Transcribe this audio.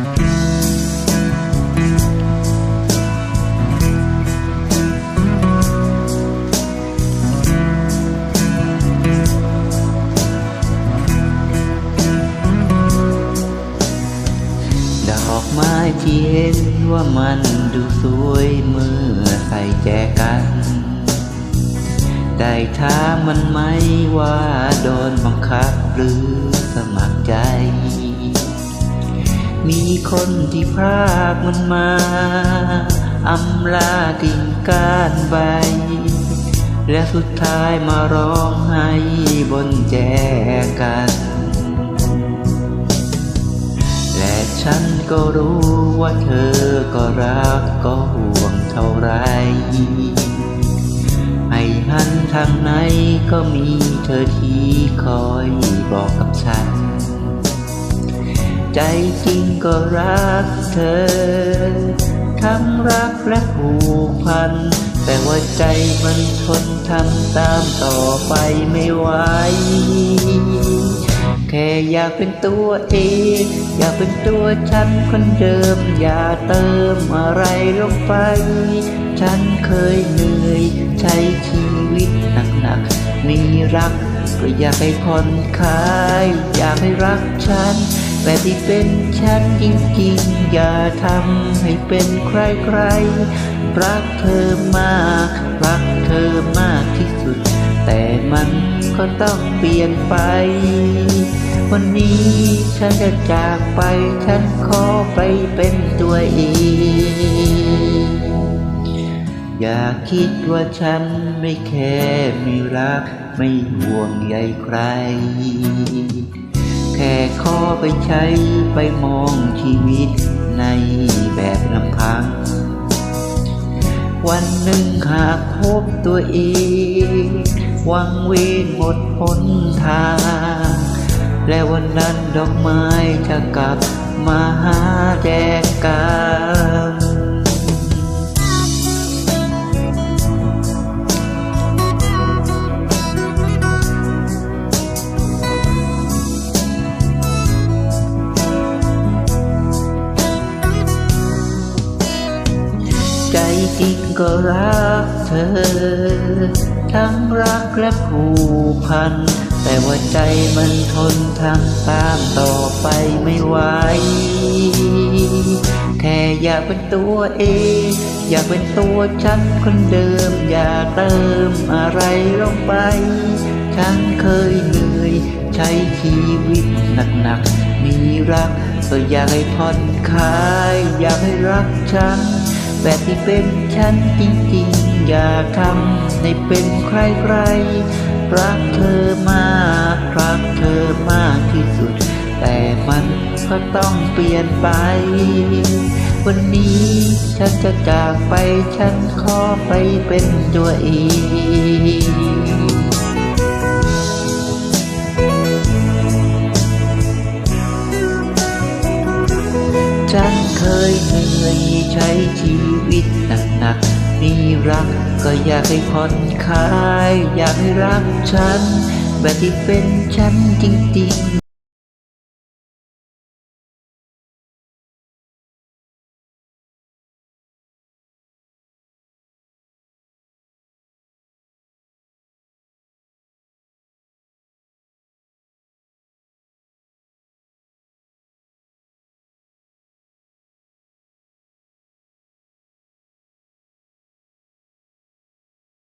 ดอกไม้ที่เห็นว่ามันดูสวยเมื่อใส่แจกัน ได้ถามมันไหมว่าโดนบังคับหรือสมัครใจ มีคนที่พากมันมาอำลาทิ้งการใบ และสุดท้ายมาร้องไห้บนแจกัน และฉันก็รู้ว่าเธอก็รักก็ห่วงเท่าไรให้หันทางไหนก็มีเธอที่คอยบอกกับฉัน ใจจริงก็รักเธอ ทั้งรักและผูกพัน แต่ว่าใจมันทนทำตามต่อไปไม่ไหวแค่อยากเป็นตัวเอง อยากเป็นตัวฉันคนเดิม อย่าเติมอะไรลงไป ฉันเคยเหนื่อย ใช้ชีวิตหนักๆมีรัก ก็อยากให้ผ่อนคลาย อยากให้รักฉัน แบบที่เป็นฉันจริงๆ อย่าทำให้เป็นใครๆ รักเธอมาก รักเธอมากที่สุด แต่มันก็ต้องเปลี่ยนไป วันนี้ฉันจะจากไปฉันขอไปเป็นตัวเองอย่าคิดว่าฉันไม่แค่ไม่รัก ไม่ห่วงใยใคร ค่ขอไปใช้ไปมองชีวิตในแบบลำพัง วันหนึ่งหากพบตัวเองวังเวงหมดหนทาง และวันนั้นดอกไม้จะกลับมาหาแจกัน จริงก็รักเธอ ทั้งรักและผูกพัน แต่ว่าใจมันทนทำตามต่อไปไม่ไหวแค่อยากเป็นตัวเอง อยากเป็นตัวฉันคนเดิม อย่าเติมอะไรลงไป ฉันเคยเหนื่อยใช้ชีวิตหนักๆมีรัก ก็อยากให้ผ่อนคลาย อยากให้รักฉัน แบบที่เป็นฉันจริงๆ อย่าทำให้เป็นใครๆ รักเธอมากรักเธอมากที่สุด แต่มันก็ต้องเปลี่ยนไป วันนี้ฉันจะจากไปฉันขอไปเป็นตัวเอง ฉันเคยเหนื่อยใช้ชีวิตหนักๆมีรักก็อยากให้ผ่อนคลาย อยากให้รักฉันแบบที่เป็นฉันจริงๆ